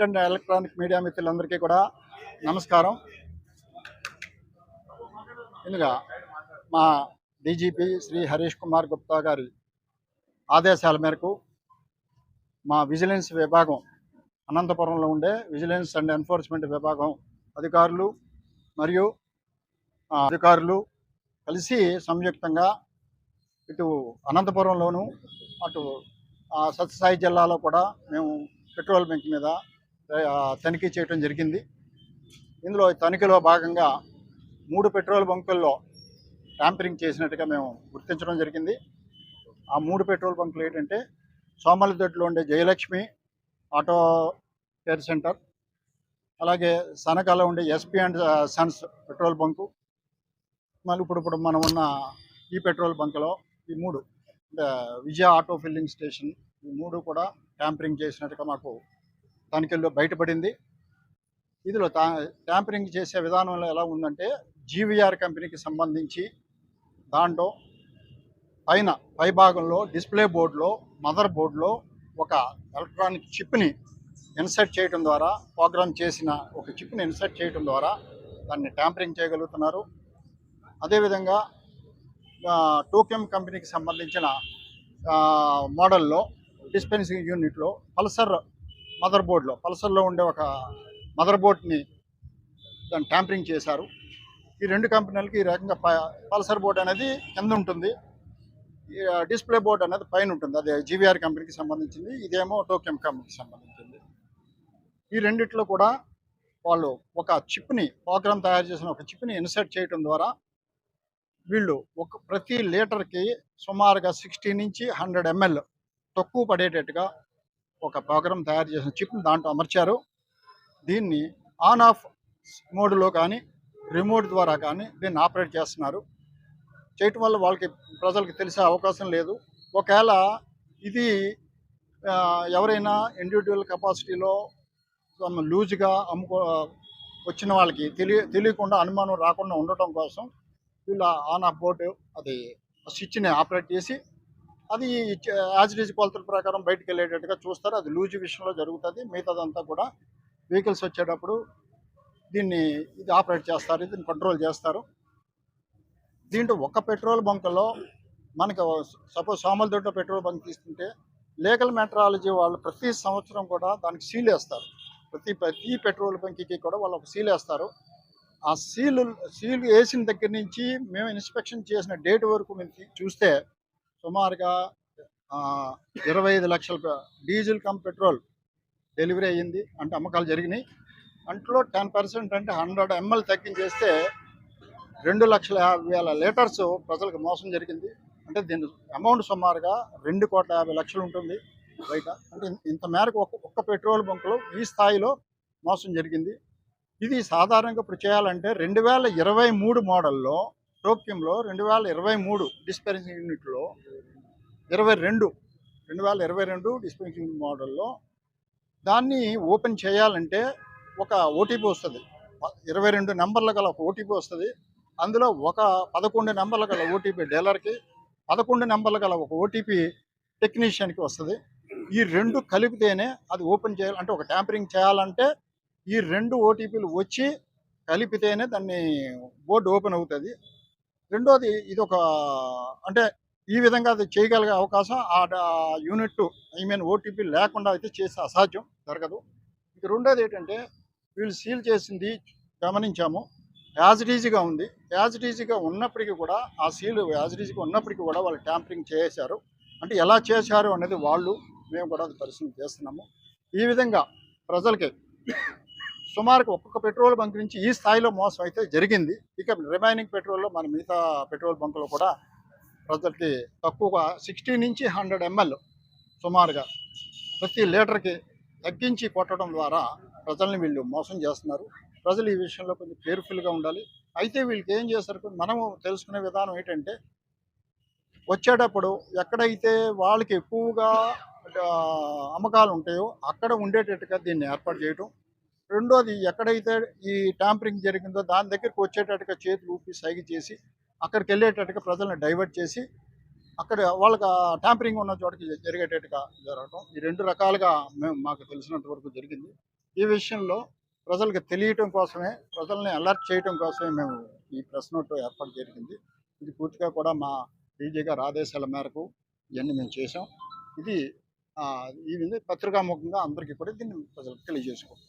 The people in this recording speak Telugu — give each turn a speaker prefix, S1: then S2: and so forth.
S1: ప్రింట్ అండ్ ఎలక్ట్రానిక్ మీడియా మిత్రులందరికీ కూడా నమస్కారం. ముందుగా మా డీజీపీ శ్రీ హరీష్ కుమార్ గుప్తా గారి ఆదేశాల మేరకు మా విజిలెన్స్ విభాగం అనంతపురంలో ఉండే విజిలెన్స్ అండ్ ఎన్ఫోర్స్మెంట్ విభాగం అధికారులు మరియు అధికారులు కలిసి సంయుక్తంగా ఇటు అనంతపురంలోను అటు సత్యసాయి జిల్లాలో కూడా మేము పెట్రోల్ బంక్ మీద తనిఖీ చేయడం జరిగింది. ఇందులో తనిఖీలో భాగంగా మూడు పెట్రోల్ బంకుల్లో ట్యాంపరింగ్ చేసినట్టుగా మేము గుర్తించడం జరిగింది. ఆ మూడు పెట్రోల్ బంకులు ఏంటంటే సోమలదొడ్లో ఉండే జయలక్ష్మి ఆటో కేర్ సెంటర్ అలాగే సనకాల ఉండే SP and sons petrol bunk మళ్ళీ ఇప్పుడు ఇప్పుడు మనం ఉన్న ఈ పెట్రోల్ బంకులో ఈ మూడు అంటే విజయ ఆటో ఫిల్లింగ్ స్టేషన్ ఈ మూడు కూడా ట్యాంపరింగ్ చేసినట్టుగా మాకు తనిఖీల్లో బయటపడింది. ఇదిలో ట్యాంపరింగ్ చేసే విధానంలో ఎలా ఉందంటే జీవీఆర్ కంపెనీకి సంబంధించి దాంట్లో పైన పై భాగంలో డిస్ప్లే బోర్డులో మదర్ బోర్డులో ఒక ఎలక్ట్రానిక్ చిప్ని ఇన్సర్ట్ చేయడం ద్వారా ప్రోగ్రామ్ చేసిన ఒక చిప్ని ఇన్సర్ట్ చేయడం ద్వారా దాన్ని ట్యాంపరింగ్ చేయగలుగుతున్నారు. అదేవిధంగా ఆ, టోకెమ్ కంపెనీకి సంబంధించిన మోడల్లో డిస్పెన్సింగ్ యూనిట్లో పల్సర్ మదర్ బోర్డులో పల్సర్లో ఉండే ఒక మదర్ బోర్డ్ని దాన్ని ట్యాంపరింగ్ చేశారు. ఈ రెండు కంపెనీలకి ఈ రకంగా ప- పల్సర్ బోర్డ్ అనేది కింద ఉంటుంది. ఈ డిస్ప్లే బోర్డ్ అనేది పైన ఉంటుంది. అది జీవీఆర్ కంపెనీకి సంబంధించింది ఇదేమో టోకెమ్ కంపెనీకి సంబంధించింది. ఈ రెండిట్లో కూడా వాళ్ళు ఒక చిప్ని ప్రోగ్రామ్ తయారు చేసిన ఒక చిప్ని ఇన్సర్ట్ చేయడం ద్వారా వీళ్ళు ఒక ప్రతి లీటర్కి సుమారుగా సిక్స్టీ నుంచి హండ్రెడ్ ఎంఎల్ తక్కువ పడేటట్టుగా ఒక ప్రోగ్రామ్ తయారు చేసిన చిప్ని దాంట్లో అమర్చారు. దీన్ని ఆన్ ఆఫ్ మోడ్లో కానీ రిమోట్ ద్వారా కానీ దీన్ని ఆపరేట్ చేస్తున్నారు. చేయటం వల్ల వాళ్ళకి ప్రజలకు తెలిసే అవకాశం లేదు. ఒకవేళ ఇది ఎవరైనా ఇండివిజువల్ కెపాసిటీలో లూజ్గా అమ్ముకో వచ్చిన వాళ్ళకి తెలియ తెలియకుండా అనుమానం రాకుండా ఉండటం కోసం వీళ్ళ ఆన్ ఆఫ్ బోర్డు అది స్విచ్ని ఆపరేట్ చేసి అది యాజ్ ఇట్ కొలతల ప్రకారం బయటకు వెళ్ళేటట్టుగా చూస్తారు. అది లూజ్ విషయంలో జరుగుతుంది. మిగతాదంతా కూడా వెహికల్స్ వచ్చేటప్పుడు దీన్ని ఇది ఆపరేట్ చేస్తారు. దీన్ని కంట్రోల్ చేస్తారు. దీంట్లో ఒక పెట్రోల్ బంకులో మనకి సపోజ్ సోమలదొడ్డ పెట్రోల్ బంక్ తీసుకుంటే లీగల్ మెట్రాలజీ వాళ్ళు ప్రతి సంవత్సరం కూడా దానికి సీల్ వేస్తారు. ప్రతి ప్రతి పెట్రోల్ బంక్కి కూడా వాళ్ళు ఒక సీల్ వేస్తారు. ఆ సీలు సీల్ వేసిన దగ్గర నుంచి మేము ఇన్స్పెక్షన్ చేసిన డేట్ వరకు మేము చూస్తే సుమారుగా ఇరవై ఐదు లక్షల డీజిల్ కమ్ పెట్రోల్ డెలివరీ అయ్యింది. అంటే అమ్మకాలు జరిగినాయి. అంట్లో టెన్ పర్సెంట్ అంటే హండ్రెడ్ ఎంఎల్ తగ్గించేస్తే రెండు లక్షల యాభై వేల లీటర్స్ ప్రజలకు మోసం జరిగింది. అంటే దీని అమౌంట్ సుమారుగా రెండు కోట్ల యాభై లక్షలు ఉంటుంది బయట. అంటే ఇంత మేరకు ఒక్క ఒక్క పెట్రోల్ బంకులో ఈ స్థాయిలో మోసం జరిగింది. ఇది సాధారణంగా ఇప్పుడు చేయాలంటే రెండు వేల ఇరవై మూడు మోడల్లో టోక్యంలో రెండు వేల ఇరవై మూడు డిస్పెన్సింగ్ యూనిట్లో ఇరవై రెండు రెండు వేల ఇరవై రెండు డిస్పెన్సింగ్ మోడల్లో దాన్ని ఓపెన్ చేయాలంటే ఒక ఓటీపీ వస్తుంది. ఇరవై రెండు నెంబర్ల గల ఒక ఓటీపీ వస్తుంది. అందులో ఒక పదకొండు నెంబర్ల గల ఓటీపీ డీలర్కి పదకొండు నెంబర్ల గల ఒక ఓటీపీ టెక్నీషియన్కి వస్తుంది. ఈ రెండు కలిపితేనే అది ఓపెన్ చేయాలి అంటే ఒక ట్యాంపరింగ్ చేయాలంటే ఈ రెండు ఓటీపీలు వచ్చి కలిపితేనే దాన్ని బోర్డు ఓపెన్ అవుతుంది. రెండోది ఇది ఒక అంటే ఈ విధంగా అది చేయగలిగే అవకాశం ఆ యూనిట్ ఐ మీన్ ఓటీపీ లేకుండా అయితే చేసే అసాధ్యం జరగదు. ఇది రెండోది ఏంటంటే వీళ్ళు సీల్ చేసింది గమనించాము. యాజ్ ఈజీగా ఉంది. యాజ్ ఇట్ ఈజీగా ఉన్నప్పటికీ కూడా ఆ సీల్ యాజ్ ఈజీగా ఉన్నప్పటికీ కూడా వాళ్ళు ట్యాంపరింగ్ చేశారు. అంటే ఎలా చేశారు అనేది వాళ్ళు మేము కూడా అది పరిశీలన చేస్తున్నాము. ఈ విధంగా ప్రజలకి సుమారు ఒక్కొక్క పెట్రోల్ బంక్ నుంచి ఈ స్థాయిలో మోసం అయితే జరిగింది. ఇక రిమైనింగ్ పెట్రోల్లో మన మిగతా పెట్రోల్ బంకులో కూడా ప్రజలకి తక్కువగా సిక్స్టీ నుంచి హండ్రెడ్ ఎంఎల్ సుమారుగా ప్రతి లీటర్కి తగ్గించి కొట్టడం ద్వారా ప్రజల్ని వీళ్ళు మోసం చేస్తున్నారు. ప్రజలు ఈ విషయంలో కొంచెం కేర్ఫుల్గా ఉండాలి. అయితే వీళ్ళకి ఏం చేస్తారు మనము తెలుసుకునే విధానం ఏంటంటే వచ్చేటప్పుడు ఎక్కడైతే వాళ్ళకి ఎక్కువగా అమ్మకాలు ఉంటాయో అక్కడ ఉండేటట్టుగా దీన్ని ఏర్పాటు చేయటం రెండోది ఎక్కడైతే ఈ ట్యాంపరింగ్ జరిగిందో దాని దగ్గరికి వచ్చేటట్టుగా చేతులు ఊపి సైగ చేసి అక్కడికి వెళ్ళేటట్టుగా ప్రజల్ని డైవర్ట్ చేసి అక్కడ వాళ్ళకి ట్యాంపరింగ్ ఉన్న చోటకి జరిగేటట్టుగా జరగటం. ఈ రెండు రకాలుగా మేము మాకు తెలిసినంత వరకు జరిగింది. ఈ విషయంలో ప్రజలకు తెలియటం కోసమే ప్రజల్ని అలర్ట్ చేయటం కోసమే మేము ఈ ప్రెస్ నోట్ ఏర్పాటు జరిగింది. ఇది పూర్తిగా కూడా మా డీజీ గారి ఆదేశాల మేరకు ఇవన్నీ మేము చేసాం ఇది ఈ విధంగా పత్రికాముఖంగా అందరికీ కూడా దీన్ని ప్రజలకు తెలియజేసుకుంటాం